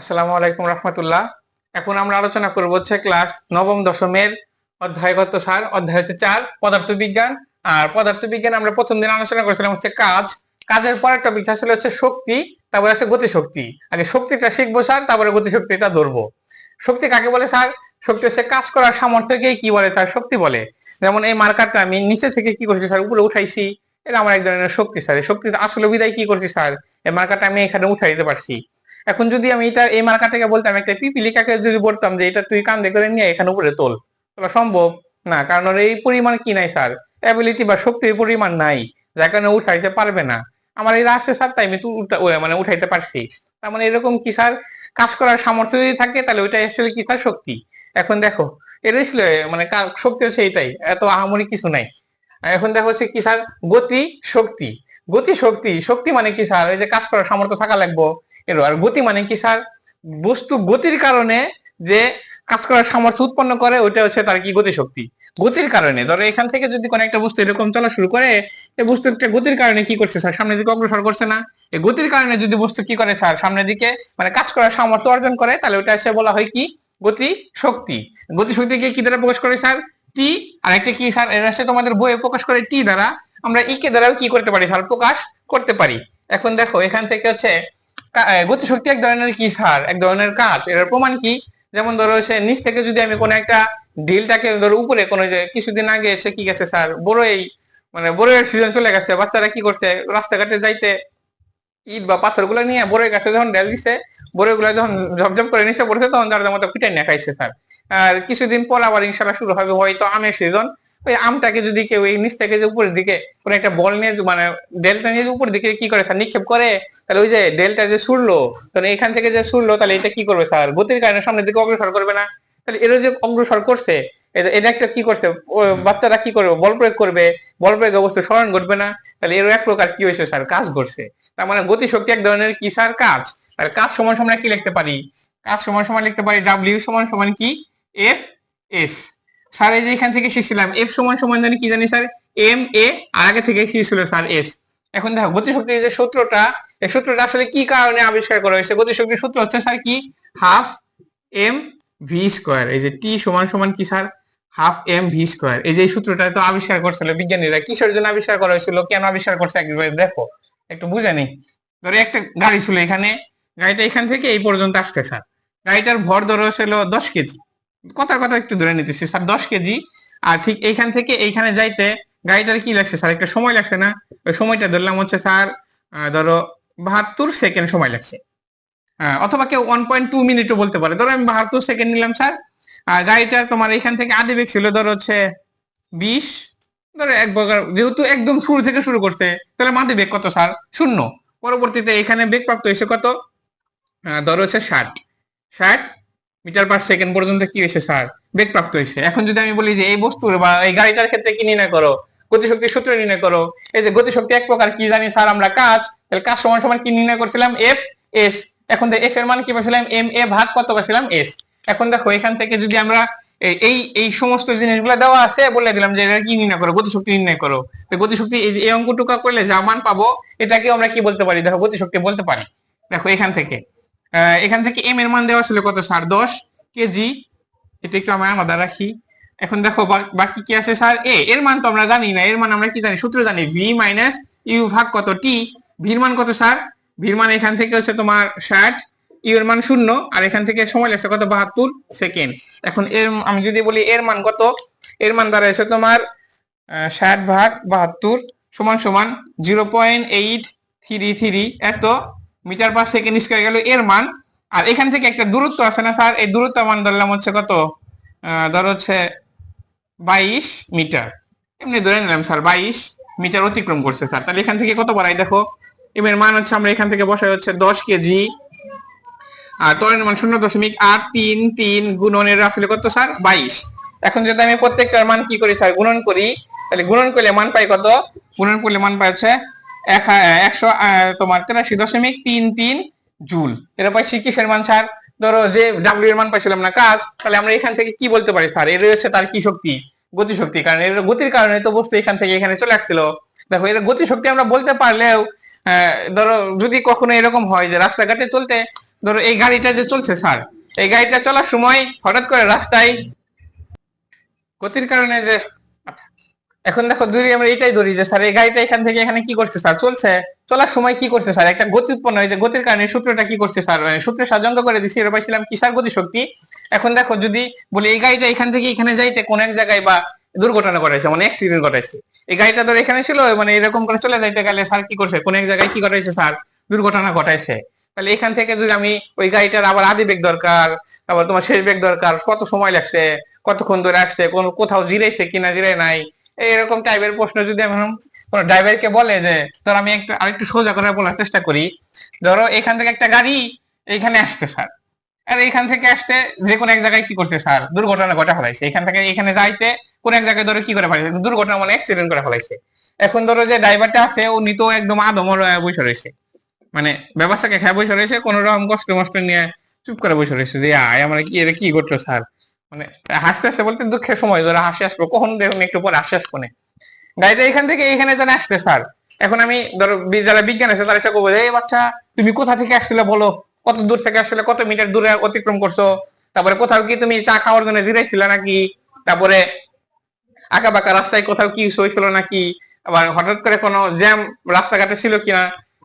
আসসালামু আলাইকুম রহমতুল্লাহ। এখন আমরা আলোচনা করব হচ্ছে ক্লাস নবম দশমের অধ্যায়গত সার, অধ্যায় হচ্ছে চার পদার্থ বিজ্ঞান আর পদার্থ বিজ্ঞান আমরা প্রথম দিন আলোচনা করেছিলাম হচ্ছে কাজ। কাজের পরের টপিক আসলে হচ্ছে শক্তি, তারপরে আছে গতিশক্তি। আগে শক্তিটা শিখব স্যার, তারপরে গতিশক্তিটা ধরবো। শক্তি কাকে বলে স্যার? শক্তি হচ্ছে কাজ করার সামর্থ্যকেই কি বলে স্যার? শক্তি বলে। যেমন এই মার্কারটা আমি নিচে থেকে কি করছি স্যার? উপরে উঠাইছি। এটা আমার এক ধরনের শক্তি স্যার। শক্তি আসলে বিদায় কি করছি স্যার? এই মার্কারটা আমি এখানে উঠাই দিতে পারছি। এখন যদি আমি এটা এই মার্কারটাকে বলতাম, একটা পিপিলিকাকে যদি বলতাম যে এটা তুই কান্দে করে নিয়ে এখানে উপরে তোল তোলা সম্ভব না, কারণ ওর এই পরিমাণ কি নাই স্যার অ্যাবিলিটি বা শক্তির পরিমাণ নাই, যার কারণে উঠাইতে পারবে না। আমার এই রাস্তে স্যার তাই আমি মানে উঠাইতে পারছি। তার মানে এরকম কি স্যার কাজ করার সামর্থ্য যদি থাকে, তাহলে ওইটা অ্যাকচুয়ালি কি স্যার শক্তি। এখন দেখো এটাই ছিল মানে শক্তি হচ্ছে এইটাই, এত আহামরি কিছু নাই। এখন দেখো হচ্ছে কি স্যার গতি, শক্তি। গতি, শক্তি। শক্তি মানে কি স্যার ওই যে কাজ করার সামর্থ্য থাকা লাগবো। এর আর গতি মানে কি স্যার? বস্তু গতির কারণে যে কাজ করার সামর্থ্য উৎপন্ন করে, ওইটা হচ্ছে তার কি গতি শক্তি গতির কারণে। ধরো এখান থেকে যদি কোনো একটা বস্তু এরকম চলা শুরু করে, এই বস্তুটা গতির কারণে কি করছে স্যার? সামনের দিকে অগ্রসর করছে না। এই গতির কারণে যদি বস্তু কি করে স্যার? সামনের দিকে মানে কাজ করার সামর্থ্য অর্জন করে, তাহলে ওটা এসে বলা হয় কি? গতি শক্তি গতি শক্তিকে কি দ্বারা প্রকাশ করে স্যার? টি আর একটা কি স্যার? এর হচ্ছে তোমাদের বইয়ে প্রকাশ করে টি দ্বারা। আমরা ই কে দ্বারাও কি করতে পারি স্যার? প্রকাশ করতে পারি। এখন দেখো, এখান থেকে হচ্ছে কা- গতিশক্তি এক ধরনের কি সার? এক ধরনের কাজ এর প্রমাণ কি? যেমন ধরো সে নিচ থেকে যদি আমি কোনো একটা ঢিলটাকে ধরো উপরে কোনো যে কিছুদিন আগে এসে কি গেছে স্যার? বড় এই মানে বড়ের সিজন চলে গেছে। বাচ্চারা কি করছে? রাস্তাঘাটে যাইতে ইট বা পাথরগুলো নিয়ে বড়ের গাছে যখন ডেল দিছে বড়ে গুলো যখন ঝপঝপ করে নিচে পড়ছে, তখন তার মতো পিটাই না খাইছে স্যার। আর কিছুদিন পর আবার ইনশাল্লাহ শুরু হবে হয়তো আমের সিজন ওই আমটাকে যদি কেউ এই নিচ থেকে যে উপরের দিকে কোনো একটা বল নিয়ে মানে ডেলটা নিয়ে উপরের দিকে কি করে স্যার নিক্ষেপ করে? তাহলে ওই যে ডেলটা যে ছুড়লো তাহলে এখান থেকে যে ছুড়লো তাহলে এটা কি করবে স্যার গতির কারণে সামনের দিকে অগ্রসর করবে না। তাহলে এরা যে অগ্রসর করছে এটা- একটা কি করছে? বাচ্চারা কি করবে? বল প্রয়োগ করবে। বল প্রয়োগ অবস্থা স্মরণ ঘটবে না। তাহলে এর এক প্রকার কি হয়েছে স্যার কাজ করছে তার মানে গতি শক্তি এক ধরনের কি স্যার কাজ। আর কাজ সমান সমান কি লিখতে পারি? কাজ সমান সমান লিখতে পারি ডাব্লিউ সমান সমান কি? এফ এস স্যার, এই যে এখান থেকে শিখছিলাম এফ সমান সমান জানি কি জানি স্যার? এম এ আর আগে থেকে শিখছিল স্যার এস এখন দেখো গতিশক্তির যে সূত্রটা, এই সূত্রটা আসলে কি কারণে আবিষ্কার করা হয়েছে? গতিশক্তির সূত্র হচ্ছে স্যার কি? Half M V square. এই যে টি সমান সমান কি sir? Half M V square. এই যে সূত্রটা তো আবিষ্কার করছিল বিজ্ঞানীরা। কিসের জন্য আবিষ্কার করা হয়েছিল? কেন আবিষ্কার করছে? একবার দেখো, একটু বুঝে নি ধরো একটা গাড়ি ছিল এখানে, গাড়িটা এখান থেকে এই পর্যন্ত আসছে স্যার। গাড়িটার ভর ধরো ছিল দশ কেজি। কথা কথা একটু ধরে নিতেছি। স্যার, দশ কেজি। আর ঠিক এইখান থেকে এইখানে যাইতে গাড়িটার কি লাগছে? স্যার, একটা সময় লাগছে না? ওই সময়টা ধরলাম হচ্ছে, স্যার ধরো বাহাত্তর সেকেন্ড সময় লাগছে। অথবা কেউ ওয়ান পয়েন্ট টু মিনিটও বলতে পারে। ধরো আমি বাহাত্তর সেকেন্ড নিলাম, স্যার। আর গাড়িটা তোমার এখান থেকে আদি বেগ ছিল, ধরো হচ্ছে বিশ। ধরো এক প্রকার, যেহেতু একদম শুরু থেকে শুরু করছে, তাহলে মাদি বেগ কত, স্যার? শূন্য। পরবর্তীতে এখানে বেগ প্রাপ্ত হয়েছে কত? ধরো হচ্ছে ষাট। ষাট মিটার পার সেকেন্ড পর্যন্ত কি হয়েছে, স্যার? বেগ প্রাপ্ত হয়েছে। এখন যদি আমি বলি যে এই বস্তুর বা এই গাড়িটার ক্ষেত্রে কি নির্ণয় করো? গতিশক্তির সূত্র নির্ণয় করো। এই যে গতিশক্তি এক প্রকার, কি জানি স্যার আমরা কাজ। তাহলে কাজ সমান সমান কি নির্ণয় করছিলাম? এফ এস এখন এফ এর মান কি পাচ্ছিলাম এম এ ভাগ কত পাচ্ছিলাম এস এখন দেখো, এখান থেকে যদি আমরা এই- এই সমস্ত জিনিসগুলো দেওয়া আছে, বলে দিলাম যে এটা কি নির্ণয় করো? গতিশক্তি নির্ণয় করো। তো গতিশক্তি এই অঙ্কটুকা করলে যা মান পাবো এটাকে আমরা কি বলতে পারি? দেখো, গতিশক্তি বলতে পারি। দেখো, এখান থেকে। এখান থেকে এম এর মান দেওয়া ছিল কত? স্যার, দশ কেজি। এটা একটু আমরা আলাদা রাখি। এখন দেখো বাকি কি আছে? স্যার এ এর মান তো আমরা জানি না। এর মান আমরা কি জানি? সূত্র জানি। ভি মাইনাস ইউ ভাগ কত? টি ভির মান কত, স্যার? ভির মান এখান থেকে হচ্ছে তোমার ষাট। ইউ এর মান শূন্য। আর এখান থেকে সময় লাগছে কত? বাহাত্তর সেকেন্ড। এখন এর আমি যদি বলি এর মান কত? এর মান দাঁড়াইছে তোমার ষাট ভাগ বাহাত্তর সমান সমান zero point eight three three এত। মিটার পার সেকেন্ড স্কোয়ার গেল এর মান। আর এখান থেকে একটা দূরত্ব আছে না, স্যার? এই দূরত্ব মান ধরলাম হচ্ছে কত? ধর হচ্ছে বাইশ মিটার। এমনি ধরে নিলাম, স্যার, বাইশ মিটার অতিক্রম করছে, স্যার। তাহলে এখান থেকে কত বাড়াই? দেখো এম এর মান হচ্ছে আমরা এখান থেকে বসাই হচ্ছে দশ কেজি আর ত্বরণের মান শূন্য দশমিক আট তিন তিন গুণনের আসলে কত, স্যার? বাইশ। এখন যদি আমি প্রত্যেকটার মান কি করি, স্যার? গুণন করি, তাহলে গুণন করলে মান পাই কত? গুণন করলে মান পাই হচ্ছে একশো তোমার তেরাশি দশমিক তিন তিন জুল। এটা পাইছি কিসের মান স্যার ধরো যে ডাব্লিউ এর মান পাইছিলাম না কাজ, তাহলে আমরা এখান থেকে কি বলতে পারি স্যার? এর হচ্ছে তার কি শক্তি? গতি শক্তি কারণ এর গতির কারণে তো বস্তু এখান থেকে এখানে চলে আসছিল। দেখো, এর গতি শক্তি আমরা বলতে পারলেও ধরো যদি কখনো এরকম হয় যে রাস্তাঘাটে চলতে, ধরো এই গাড়িটা যে চলছে স্যার, এই গাড়িটা চলার সময় হঠাৎ করে রাস্তায় গতির কারণে যে এখন দেখো যদি আমরা এটাই ধরি যে, স্যার, এই গাড়িটা এখান থেকে এখানে কি করছে, স্যার? চলছে? চলার সময় কি করছে, স্যার? একটা গতি উৎপন্ন হয়েছে। গতির কারণে সূত্রটা কি করছে, স্যার? মানে সূত্রে সাজাঙ্গ করে দিচ্ছি এটা পাইছিলাম কিসার গতি শক্তি এখন দেখো যদি বলি, এই গাড়িটা এখান থেকে এখানে যাইতে কোন এক জায়গায় বা দুর্ঘটনা ঘটাইছে মানে অ্যাক্সিডেন্ট ঘটাইছে। এই গাড়িটা ধর এখানে ছিল মানে এরকম করে চলে যাইতে গেলে স্যার কি করছে, কোন এক জায়গায় কি ঘটাইছে, স্যার? দুর্ঘটনা ঘটাইছে। তাহলে এখান থেকে যদি আমি ওই গাড়িটার আবার আদি বেগ দরকার তারপর তোমার শেষ বেগ দরকার, কত সময় লাগছে, কতক্ষণ ধরে আসছে, কোন কোথাও জিরাইছে কিনা জিরাই নাই এরকম টাইপের প্রশ্ন যদি আমি কোন ড্রাইভারকে বলে যে, ধর আমি একটু, আরেকটু সোজা করে বলার চেষ্টা করি, ধরো এখান থেকে একটা গাড়ি এখানে আসছে, স্যার। আর এখান থেকে আসতে যে কোনো এক জায়গায় কি করছে, স্যার? দুর্ঘটনা ঘটা ফেলাইছে। এখান থেকে এখানে যাইতে কোন এক জায়গায় ধরো কি করে ফেলাইছে? দুর্ঘটনা মানে অ্যাক্সিডেন্ট করে ফেলাইছে। এখন ধরো যে ড্রাইভারটা আছে, উনি তো একদম আদমর বসে রয়েছে। মানে ব্যবসাকে খেয়ে বসে রয়েছে, কোন রকম কষ্ট মষ্ট নিয়ে চুপ করে বসে রয়েছে যে, আয়, আমরা কি এটা কি করছ, স্যার? মানে হাসতে হাসতে বলতে দুঃখের সময়, ধরো হাসি আসব, কখন দেখুন একটু পরে হাসি আসব গাড়িটা এখান থেকে এখানে যেন আসছে স্যার। এখন আমি, ধরো যারা বিজ্ঞান আছে তারা এসে এই বাচ্চা, তুমি কোথা থেকে আসছিলে বলো? কত দূর থেকে আসলে কত মিটার দূরে অতিক্রম করছ? তারপরে কোথাও কি তুমি চা খাওয়ার জন্য জিরাইছিলে নাকি? তারপরে আঁকা বাঁকা রাস্তায় কোথাও কি হয়েছিল নাকি? আবার হঠাৎ করে কোনো জ্যাম রাস্তাঘাটে ছিল কিনা?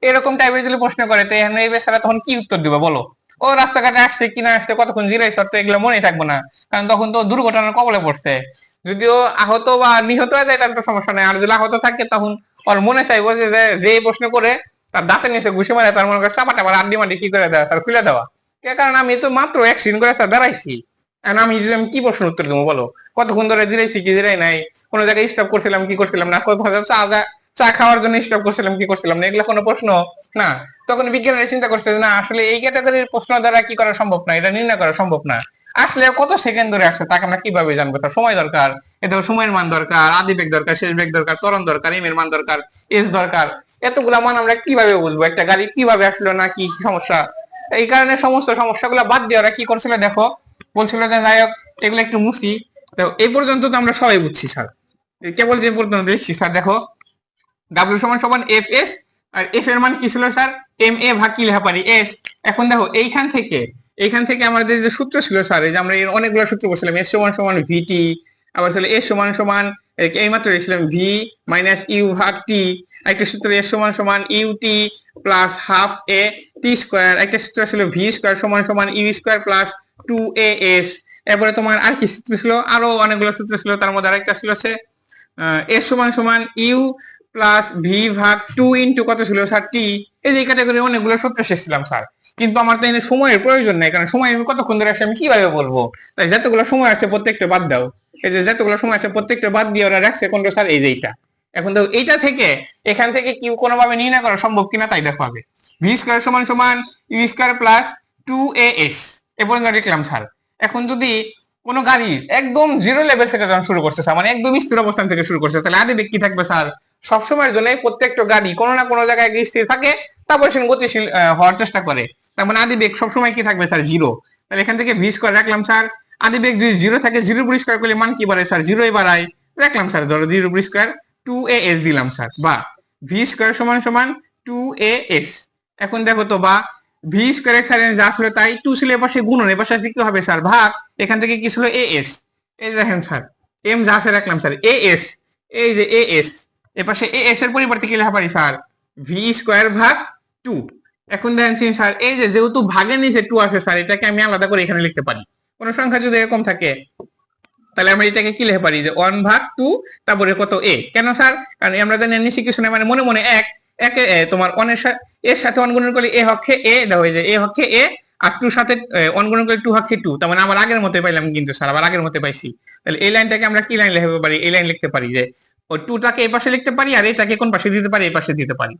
এরকম টাইপের যদি প্রশ্ন করে, তো এখানে এই বেচারা তখন কি উত্তর দিবে বলো? ও রাস্তাঘাটে আসছে কিনা আসছে, কতক্ষণ জিরাইছে ওর তো এগুলো মনে থাকবে না। কারণ তখন তো দুর্ঘটনার কবলে পড়ছে। যদিও আহত বা নিহত হয়ে যায়, তাহলে তো সমস্যা নেই। আর যদি আহত থাকে, তখন ওর মনে চাইব যে, যে- প্রশ্ন করে তার দাঁতের নিচে ঘুষে মারে, তার মনে করে চাপাটা আবার আড্ডি মাড্ডি কি করে দেওয়া স্যার খুলে দেওয়া। কে কারণ আমি তো মাত্র অ্যাক্সিডেন্ট করে স্যার দাঁড়াইছি। আমি যদি আমি কি প্রশ্ন উত্তর দেবো বলো? কতক্ষণ ধরে দিরাইছি কি দিরাই নাই? কোনো জায়গায় স্টপ করছিলাম, কি করছিলাম না? কোথাও চা খাওয়ার জন্য স্টপ করছিলাম, কি করছিলাম না? এগুলো কোনো প্রশ্ন না। তখন বিজ্ঞানীরা চিন্তা করছে না, আসলে এই ক্যাটাগরির প্রশ্ন দ্বারা কি করা সম্ভব না? এটা নির্ণয় করা সম্ভব না। আসলে কত সেকেন্ড ধরে আসছে, তাকে আমরা কীভাবে জানব? তার সময় দরকার এটা সময়ের মান দরকার আদি বেগ দরকার, শেষ বেগ দরকার, ত্বরণ দরকার এম মান দরকার এস দরকার। এতগুলা মান আমরা কীভাবে বুঝব? একটা গাড়ি কীভাবে আসলো না কি সমস্যা? এই কারণে সমস্ত সমস্যাগুলো বাদ দিয়ে ওরা কি করছিল দেখো? বলছিল যে, যাই হোক, এগুলো একটু মুছি। এই পর্যন্ত তো আমরা সবাই বুঝছি, স্যার। কেবল যে পর্যন্ত দেখছি, স্যার, দেখো। ডাব্লিউ সমান সমান এফ এস আর এফ এর মান কি ছিল স্যার? এম এ ভাগ কি লেখা পারি? এস এখন দেখো, এইখান থেকে এইখান থেকে আমাদের যে সূত্র ছিল স্যার, এই যে আমরা এর অনেকগুলো সূত্র বলছিলাম এস সমান সমান ভিটি আবার ছিল এস সমান সমান এই এইমাত্র লিখছিলাম ভি মাইনাস ইউ ভাগ টি একটা সূত্র এস সমান সমান U T plus half A T square একটা সূত্র ছিল ভি স্কোয়ার সমান সমান U square plus two A S এরপরে তোমার আর কি সূত্র ছিল? আরও অনেকগুলো সূত্র ছিল, তার মধ্যে আরেকটা ছিল হচ্ছে এস সমান সমান ইউ প্লাস ভি ভাগ টু ইন্টু কত ছিল স্যার টি এই যে ক্যাটাগরি অনেকগুলো সূত্র শেষছিলাম স্যার কিন্তু আমার তো এখানে সময়ের প্রয়োজন নাই, কারণ সময় আমি কতক্ষণ ধরে আসে আমি কীভাবে বলব? তাই যতগুলো সময় আছে প্রত্যেকটা বাদ দাও। এই যে যতগুলো সময় আছে প্রত্যেকটা বাদ দিয়ে ওরা রাখছে কোনটা স্যার এই যে এইটা। এখন তো এইটা থেকে, এখান থেকে কি কোনোভাবে নির্ণয় করা সম্ভব কিনা তাই দেখো আগে। ভি স্কোয়ার সমান সমান U square plus two A S এ পর্যন্ত লিখলাম স্যার এখন যদি কোনো গাড়ি একদম জিরো লেভেল থেকে যখন শুরু করছে স্যার মানে একদম স্থির অবস্থান থেকে শুরু করছে, তাহলে আদি কি থাকবে স্যার সবসময়ের জন্য প্রত্যেকটা গাড়ি কোনো না কোনো জায়গায় গিয়ে স্থির থাকে, তারপরে সে গতিশীল হওয়ার চেষ্টা করে। তার মানে আদি বেগ সবসময় কি থাকবে, স্যার? জিরো তাহলে এখান থেকে ভি স্কোয়ার রাখলাম, স্যার। আদি বেগ যদি জিরো থাকে জিরো উপর স্কোয়ার করলে মান কি বাড়ায়, স্যার? জিরোই বাড়ায়। রাখলাম, স্যার, ধরো জিরো উপর টু এ এস দিলাম, স্যার। বা ভি স্কোয়ার সমান সমান টু এ এস এখন দেখো তো, বা ভি স্কোয়ার এক্স যা ছিল তাই টু ছিল এপাশে গুণন এপাশে কি হবে, স্যার? ভাগ। এখান থেকে কি ছিল? এ এস এই দেখেন, স্যার। এম যা আছে, রাখলাম, স্যার। এ এস এই যে এ এস এপাশে এ এস এর পরিবর্তে কি লেখা পারি, স্যার? ভি স্কোয়ার ভাগ টু এখন দেখেন স্যার, এই যে যেহেতু ভাগের নিচে টু আছে, স্যার, এটাকে আমি আলাদা করে এখানে লিখতে পারি। কোন সংখ্যা যদি এরকম থাকে, তাহলে আমরা এটাকে কি লিখতে পারি? যে ওয়ান ভাগ টু তারপরে কত এ কেন, স্যার? কারণ আমরা জানি নিচে কিছু নাই মানে মনে মনে এক। একে তোমার অনের সাথে এর সাথে ওয়ান গুণন করলে এ হচ্ছে এ দেওয়া হয়ে যায়। এ হচ্ছে এ আর টু সাথে ওয়ান গুণন করলে টু হচ্ছে টু তার মানে আমার আগের মতো পাইলাম কিন্তু, স্যার, আবার আগের মতো পাইছি। তাহলে এই লাইনটাকে আমরা কি লাইন লিখতে পারি? এই লাইন লিখতে পারি যে ওই টুটাকে এই পাশে লিখতে পারি আর এটাকে কোন পাশে দিতে পারি এই পাশে দিতে পারি।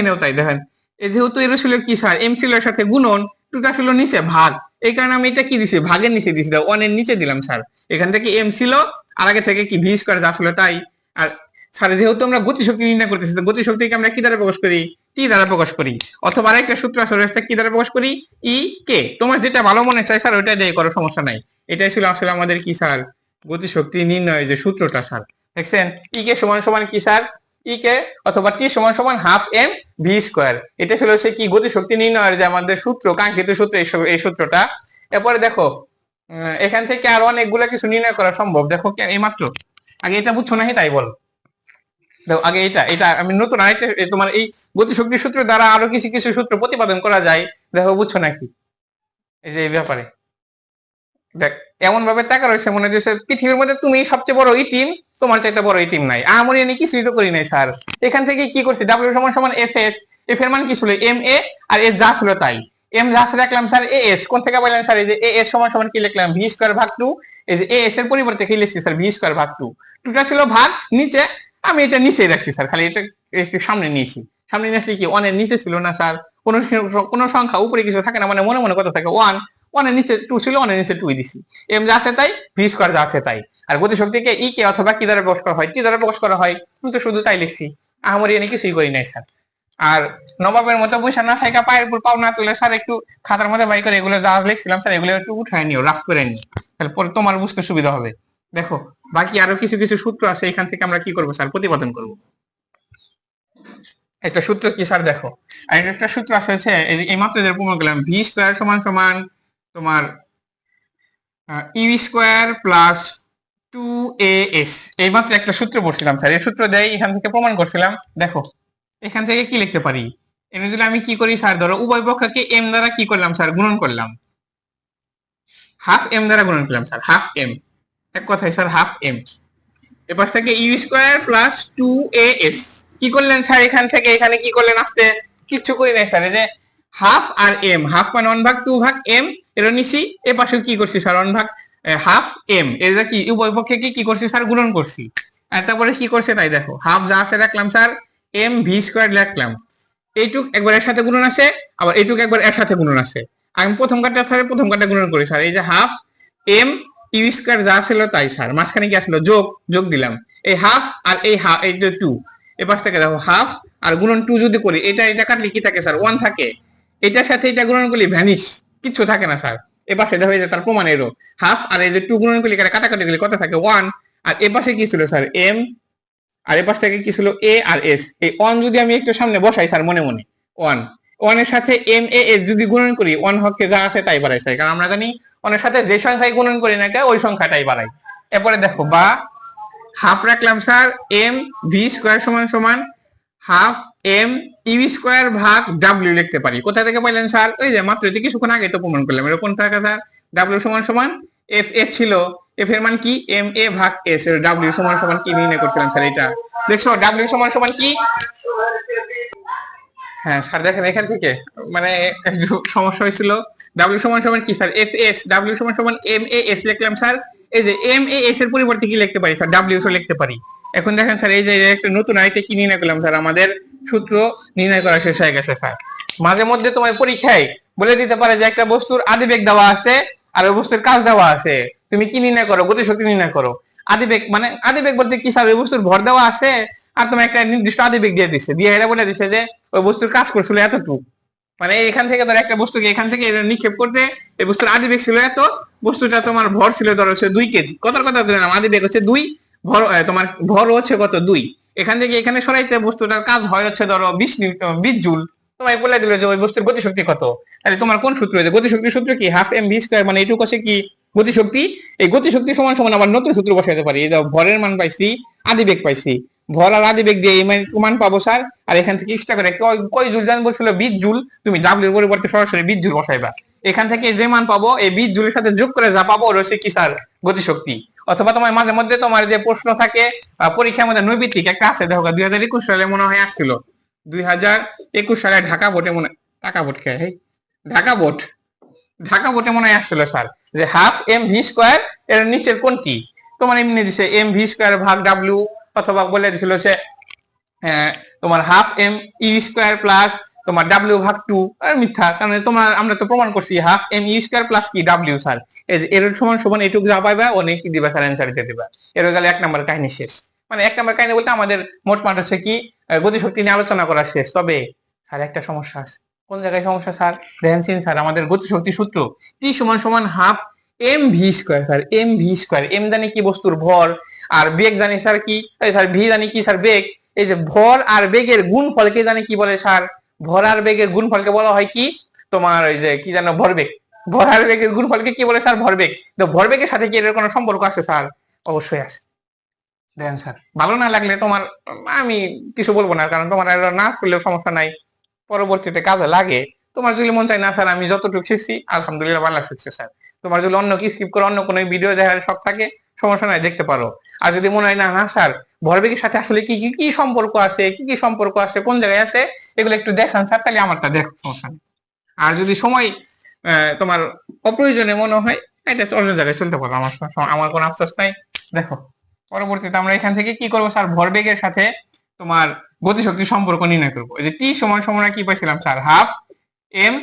এনেও তাই, দেখেন। যেহেতু এর ছিল কি স্যার এম ছিল এর সাথে গুণন টুটা ছিল নিচে ভাগ। এই কারণে আমি এটা কি দিছি? ভাগের নিচে দিছি। ওয়ানের নিচে দিলাম স্যার এখান থেকে এম ছিল, আর আগে থেকে কি ভিস করে যা তাই। আর স্যার যেহেতু আমরা গতিশক্তি নির্ণয় করতেছি গতিশক্তিকে আমরা কি দ্বারা প্রকাশ করি? টি দ্বারা প্রকাশ করি। অথবা আরেকটা সূত্র আছে কি দ্বারা প্রকাশ করি? ই কে তোমার যেটা ভালো মনে চাই স্যার ওইটা দিয়ে করো, সমস্যা নাই। এটাই ছিল আসলে আমাদের কি স্যার গতিশক্তি নির্ণয় যে সূত্রটা স্যার দেখছেন? ই কে সমান সমান কি, স্যার? ই কে অথবা টি সমান সমান হাফ এম ভি স্কোয়ার এটা ছিল সে কি গতিশক্তি নির্ণয়ের যে আমাদের সূত্র, কাঙ্ক্ষিত সূত্র, এই সূত্রটা। এরপরে দেখো এখান থেকে আরও অনেকগুলো কিছু নির্ণয় করা সম্ভব। দেখো এই মাত্র। আগে এটা বুঝছ না তাই বল? দেখো, আগে এটা এটা আমি নতুন আরেকটা তোমার এই গতিশক্তির সূত্র দ্বারা আরও কিছু কিছু সূত্র প্রতিপাদন করা যায়। দেখো, বুঝছ নাকি? এই যে এই ব্যাপারে। দেখ এমন ভাবে টাকা রয়েছে মনে হচ্ছে, পৃথিবীর মধ্যে তুমি সবচেয়ে বড় ইটিম তোমার চাইতে বড় ইটিম নাই। আমার এনে কিছুই তো করি নাই স্যার এখান থেকে কি করছি? ডাব্লিউ সমান সমান এফ এস এফ এর মান কি ছিল? এম এ আর এস যা ছিল তাই। এম যা রাখলাম স্যার এ এস কোন থেকে বললাম স্যার এই যে এ এস সমান সমান কি লিখলাম? ভি স্কোয়ার ভাগ টু এই যে এ এস এর পরিবর্তে কি লিখছি স্যার ভি স্কোয়ার ভাগ টু টুটা ছিল ভাগ, নিচে, আমি এটা নিচেই রাখছি স্যার খালি এটা একটু সামনে নিয়েছি। সামনে নিয়ে আসলে কি? ওয়ানের নিচে ছিল না স্যার কোন কোন সংখ্যা, উপরে কিছু থাকে না মানে মনে মনে কত থাকে ওয়ান ওয়ানের নিচে টু ছিল ওয়ানের নিচে টুই দিছি। এম যা আছে তাই ভি স্কোয়ার যা আছে তাই। আর গতিশক্তিকে ই কে অথবা কি দ্বারা প্রকাশ করা হয়? টি দ্বারা প্রকাশ করা হয়? আমি তো শুধু তাই লিখছি। আমার এনে কিছুই করি নাই, স্যার। আর নবাবের মতো বসে না থাকা পায়ের উপর পাও না তুলে, স্যার, একটু খাতার মধ্যে বাই করে এগুলো যা লিখছিলাম, স্যার, এগুলো একটু উঠায় নিও, রাফ করে নিও। তাহলে পরে তোমার বুঝতে সুবিধা হবে। দেখো, বাকি আরও কিছু কিছু সূত্র আছে, এখান থেকে আমরা কি করব, স্যার? প্রতিপাদন করব। একটা সূত্র কি, স্যার, দেখো। আর একটা সূত্র আছে হচ্ছে, এই- মাত্র যে প্রমাণ ভি স্কোয়ার সমান সমান তোমার U square plus two A S এই মাত্র একটা সূত্র পড়ছিলাম স্যার। এই সূত্র দেয় এখান থেকে প্রমাণ করছিলাম। দেখো, এখান থেকে কি লিখতে পারি? যদি আমি কি করি স্যার? ধরো, উভয় পক্ষকে এম দ্বারা কি করলাম স্যার? গুণন করলাম। হাফ এম দ্বারা গুণন করলাম স্যার হাফ এম এক কথায় স্যার হাফ এম এপাশ থেকে U square plus two A S কি করলেন স্যার এখান থেকে? এখানে কি করলেন আসতে? কিচ্ছু করি নাই স্যার। এই যে হাফ আর এম হাফ মানে ওয়ান ভাগ টু ভাগ এম এর নিছি, এ পাশে কি করছি স্যার? ওয়ান ভাগ হাফ এম এটা কি, উভয় পক্ষে কি কি করছি স্যার? গুণন করছি। তারপরে কি করছে তাই দেখো হাফ যা আছে রাখলাম স্যার এম ভি স্কোয়ার রাখলাম। এইটুক একবার এর সাথে গুণন আছে আবার এইটুক একবার এর সাথে গুণন আছে আমি প্রথম কাটা স্যার, প্রথম কাটা গুণন করি স্যার। এই যে হাফ এম ইউ স্কোয়ার যা ছিল তাই স্যার। মাঝখানে কি আসলো? যোগ যোগ দিলাম। এই হাফ আর এই হাফ এই যে টু এ পাশ থেকে দেখো হাফ আর গুণন টু যদি করি, এটা এটা কাটলে কি থাকে স্যার? ওয়ান থাকে। এটার সাথে এটা গুণন করলে ভ্যানিশ কিচ্ছু থাকে না, স্যার। এ পাশে দেখা যায় তার প্রমাণ এরও হাফ আর এই যে টু গুণন করলে কাটাকাটি করলে কত থাকে, ওয়ান। আর এ পাশে কি ছিল, স্যার? এম। আর এ পাশ থেকে কি ছিল? এ আর এস। এই ওয়ান যদি আমি একটু সামনে বসাই, স্যার, মনে মনে। ওয়ান। ওয়ানের সাথে এম, এ, এস যদি গুণন করি, ওয়ান হককে যা আছে তাই বাড়াই স্যার। কারণ আমরা জানি, ওয়ানের সাথে যে সংখ্যায় গুণন করি না ওই সংখ্যাটাই বাড়াই এরপরে দেখো, বা হাফ রাখলাম, স্যার, এম, ভি স্কোয়ার সমান সমান হাফ, এম ইউ স্কোয়ার ভাগ ডাব্লিউ লিখতে পারি। কোথা থেকে পাইলেন স্যার? ওই যে মাত্র যে কিছুক্ষণ আগে তো প্রমাণ করলাম। এরকম থাকে স্যার। ডাব্লিউ সমান সমান এফ এস ছিল। এফ এর মান কি? এম এ ভাগ এস ডাব্লিউ সমান সমান কি নির্ণয় করছিলাম স্যার এটা? দেখছ ডাব্লিউ সমান সমান কি? হ্যাঁ স্যার দেখেন এখান থেকে। মানে একটু সমস্যা হয়েছিল। ডাব্লিউ সমান সমান কি স্যার? এফ এস ডাব্লিউ সমান সমান এম এ এস লিখলাম স্যার। এই যে এম এ এস এর পরিবর্তে কি লিখতে পারি? স্যার ডাব্লিউ লিখতে পারি। এখন দেখেন স্যার, এই যে একটা নতুন আইটে কি নির্ণয় করলাম স্যার আমাদের? সূত্র নির্ণয় করা শেষ হয়ে গেছে, স্যার। মাঝে মধ্যে তোমার পরীক্ষায় বলে দিতে পারে যে একটা বস্তুর আদিবেগ দেওয়া আছে আর ওই বস্তুর কাজ দেওয়া আছে। তুমি কি নির্ণয় করো? গতিশক্তি নির্ণয় করো। আদিবেগ মানে আদিবেগ বলতে কি, স্যার? ওই বস্তুর ভর দেওয়া আছে আর তোমার একটা নির্দিষ্ট আদিবেগ দিয়ে দিচ্ছে দিয়ে এটা বলে দিচ্ছে যে ওই বস্তুর কাজ করছিল এতটুকু। মানে এখান থেকে ধর একটা বস্তুকে এখান থেকে নিক্ষেপ করতে এই বস্তুর আদিবেগ ছিল এত, বস্তুটা তোমার ভর ছিল ধরো হচ্ছে দুই কেজি। কথার কথা দিলাম আদিবেগ হচ্ছে দুই, ভর তোমার ভর হচ্ছে কত? দুই। এখান থেকে এখানে সরাইতে বস্তুটার কাজ হয় হচ্ছে ধরো বিশ বিশ জুল। তোমায় বলে দিল যে ওই বস্তুর গতিশক্তি কত? তাহলে তোমার কোন সূত্র হয়েছে গতিশক্তির সূত্র কি? হাফ এম ভি স্কোয়ার মানে এইটুকু আছে কি? গতিশক্তি? এই গতিশক্তি সমান সমান আবার নতুন সূত্র বসাইতে পারি। এই ভরের মান পাইছি আদিবেগ পাইছি। ভর আর আদিবেগ দিয়ে এই মান- পাবো স্যার আর এখান থেকে এক্সট্রা করে কয় জুল? জান বলছিল বিশ জুল। তুমি ডাব্লিউর পরিবর্তে সরাসরি বিশ জুল বসাইবা। এখান থেকে যে মান পাবো, এই বিশ জুলের সাথে যোগ করে যা পাবো রয়েছে কি স্যার গতিশক্তি। অথবা তোমার মাঝে মধ্যে তোমার যে প্রশ্ন থাকে পরীক্ষার মধ্যে নৈবিত্তিক একটা আছে দেখো দুই হাজার একুশ সালে মনে হয় আসছিল। দুই হাজার একুশ সালে ঢাকা বোর্ডে মনে টাকা বোর্ড খেয়ে ঢাকা বোর্ড ঢাকা বোর্ডে মনে হয় আসছিল স্যার যে হাফ এম ভি স্কোয়ার এর নিচের কোনটি তোমার এমনি দিছে এম ভি স্কোয়ার ভাগ ডাব্লিউ অথবা বলে দিছিল সে আহ, তোমার half M E square plus তোমার ডাব্লিউ ভাগ টু মিথ্যা। কারণ তোমার, আমরা তো প্রমাণ করছি half M U square plus কি? ডাব্লিউ স্যার এর সমান সমান এটুকু যা পাইবা, অনেক দিবা স্যার অ্যান্সার দিয়ে দিবা। এর গেলে এক নম্বর কাহিনী শেষ। মানে এক নম্বর কাহিনী বলতে আমাদের মোট মাঠ হচ্ছে কি? গতিশক্তি নিয়ে আলোচনা করা শেষ। তবে স্যার একটা সমস্যা আছে। কোন জায়গায় সমস্যা স্যার দেখেন স্যার আমাদের গতি গতিশক্তি সূত্র। টি সমান সমান half M V square sir M V square M জানি কি বস্তুর ভর, আর বেগ জানি স্যার কি? স্যার ভি জানি কি স্যার বেগ? এই যে, ভর আর বেগের গুণফলকে জানি কি বলে স্যার ভর আর বেগের গুণফলকে বলা হয় কি? তোমার ওই যে কি জানো ভরবেগ। ভর বেগের গুণফলকে কি বলে স্যার? ভরবেগ। তো ভরবেগের সাথে কি এর কোনো সম্পর্ক আছে স্যার? অবশ্যই আছে। দেন স্যার, ভালো না লাগলে তোমার, আমি কিছু বলব না, কারণ তোমার না করলেও সমস্যা নাই। পরবর্তীতে কাজে লাগে। তোমার যদি মন চায়, না স্যার, আমি যতটুকু শিখছি, আলহামদুলিল্লাহ ভালো শিখছি, স্যার। তোমার যদি অন্য কি স্কিপ করে, অন্য কোনো ভিডিও দেখার শখ থাকে, সমস্যা নাই, দেখতে পারো। আর যদি মনে হয়, না না, স্যার ভরবেগের সাথে আসলে কি কি কি সম্পর্ক আছে, কি কি সম্পর্ক আছে, কোন জায়গায় আছে, এগুলো একটু দেখান, স্যার, তাহলে আমারটা দেখো, সমস্যা নেই। আর যদি সময় তোমার অপ্রয়োজনে মনে হয়, এটা অন্য জায়গায় চলতে পারো, আমার আমার কোনো আফসোস নাই। দেখো, পরবর্তীতে আমরা এখান থেকে কি করব, স্যার ভরবেগের সাথে তোমার গতিশক্তির সম্পর্ক নির্ণয় করব। এই যে টি সমান সমান কি পাইছিলাম, sir? Half M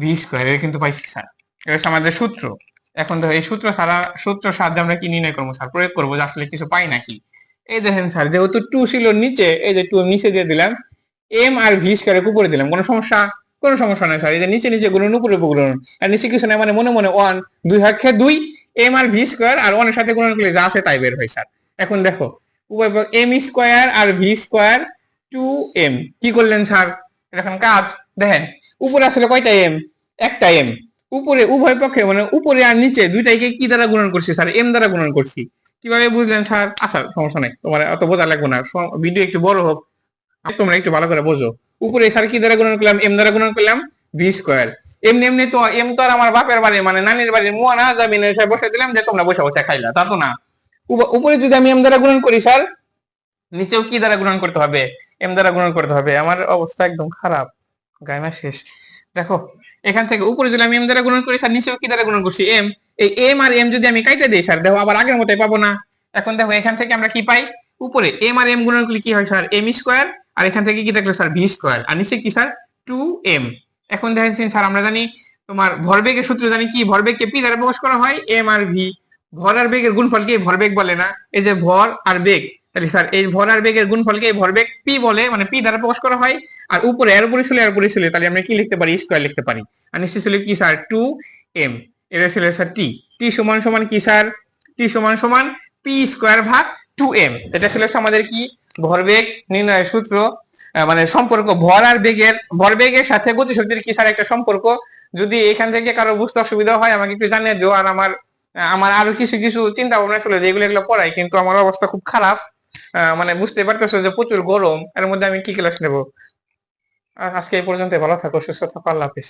V square কিন্তু পাইছি, স্যার। এটা হচ্ছে আমাদের সূত্র। এখন তো এই সূত্র ছাড়া, সূত্র সাহায্যে আমরা কি নির্ণয় করব স্যার? প্রয়োগ করব যে আসলে কিছু পাই নাকি? এই দেখেন স্যার, যেহেতু টু ছিল নিচে, এই যে টু নিচে দিয়ে দিলাম এম আর ভি স্কোয়ারের উপরে দিলাম। কোনো সমস্যা? কোনো সমস্যা নাই স্যার, এই যে নিচে নিচে গুণন উপরে গুণন আর নিচে কিছু নাই মানে মনে মনে ওয়ান দুই হাক্ষে দুই এম আর ভি স্কোয়ার আর ওয়ানের সাথে গুণন করলে যা আছে তাই বের হয় স্যার। এখন দেখো, উভয় এম স্কোয়ার আর ভি স্কোয়ার টু এম কি করলেন স্যার? এখন কাজ। দেখেন, উপরে আসলে কয়টা এম একটা এম উপরে, উভয় পক্ষে মানে উপরে আর নিচে দুইটাইকে কি দ্বারা গুণন করছি স্যার? এম দ্বারা গুণন করছি। কীভাবে বুঝলেন স্যার? আচ্ছা সমস্যা নাই। তোমার অত বোঝা লাগবে না। ভিডিও একটু বড় হোক। তোমরা একটু ভালো করে বোঝো। উপরে স্যার কি দ্বারা গুণন করলাম? এম দ্বারা গুণন করলাম ভি স্কোয়ার এমনি এমনি তো এম তো আর আমার বাপের বাড়ি মানে নানির বাড়ির মুয়া না যাবি না বসে দিলাম যে তোমরা বসে বসে খাইলা, তা তো না। উপরে যদি আমি এম দ্বারা গুণন করি স্যার, নিচেও কি দ্বারা গুণন করতে হবে? এম দ্বারা গুণন করতে হবে। আমার অবস্থা একদম খারাপ। গায়মা শেষ। দেখো এখান থেকে উপরে যদি আমি এম দ্বারা গুণন করি, স্যার, নিচেও কি দ্বারা গুণন করছি? এম এই এম আর এম যদি আমি কাইটে দিই, স্যার, দেখো, আবার আগের মতোই পাবো না। এখন দেখো, এখান থেকে আমরা কি পাই? উপরে এম আর এম গুণন করলে কি হয়, স্যার? এম স্কোয়ার আর এখান থেকে কি থাকল, স্যার? ভি স্কোয়ার আর নিচে কি, স্যার? টু এম এখন দেখেন স্যার, আমরা জানি তোমার ভরবেগের সূত্র, জানি কি? ভরবেগকে পি দ্বারা প্রকাশ করা হয় এম আর ভি ভর আর বেগের গুণফলকে ভরবেগ বলে না। এই যে ভর আর বেগ। তাহলে, স্যার, এই ভর আর বেগের গুণফলকে ভরবেগ পি বলে মানে পি দ্বারা প্রকাশ করা হয় আর উপরে এর উপরে ছিল এর উপরে ছিল তাহলে আমরা কি লিখতে পারি? স্কোয়ার লিখতে পারি। আর নিচে ছিল কি স্যার? টু এম এটা ছিল স্যার টি টি সমান সমান কি স্যার? টি সমান সমান পি স্কোয়ার ভাগ টু এম এটা ছিল আমাদের কি? ভরবেগ নির্ণয়ের সূত্র। মানে সম্পর্ক ভর আর বেগের। ভরবেগের সাথে গতিশক্তির কি স্যার একটা সম্পর্ক? যদি এখান থেকে কারও বুঝতে অসুবিধা হয়, আমাকে একটু জানিয়ে দিও। আর আমার আমার আরও কিছু কিছু চিন্তা ভাবনা ছিল যে এগুলো পড়াই কিন্তু আমার অবস্থা খুব খারাপ। মানে বুঝতে পারতেছো যে প্রচুর গরম। এর মধ্যে আমি কি ক্লাস নেব? আজকে এই পর্যন্ত ভালো থাকো সুস্থ থাকো আল্লাহ হাফিজ।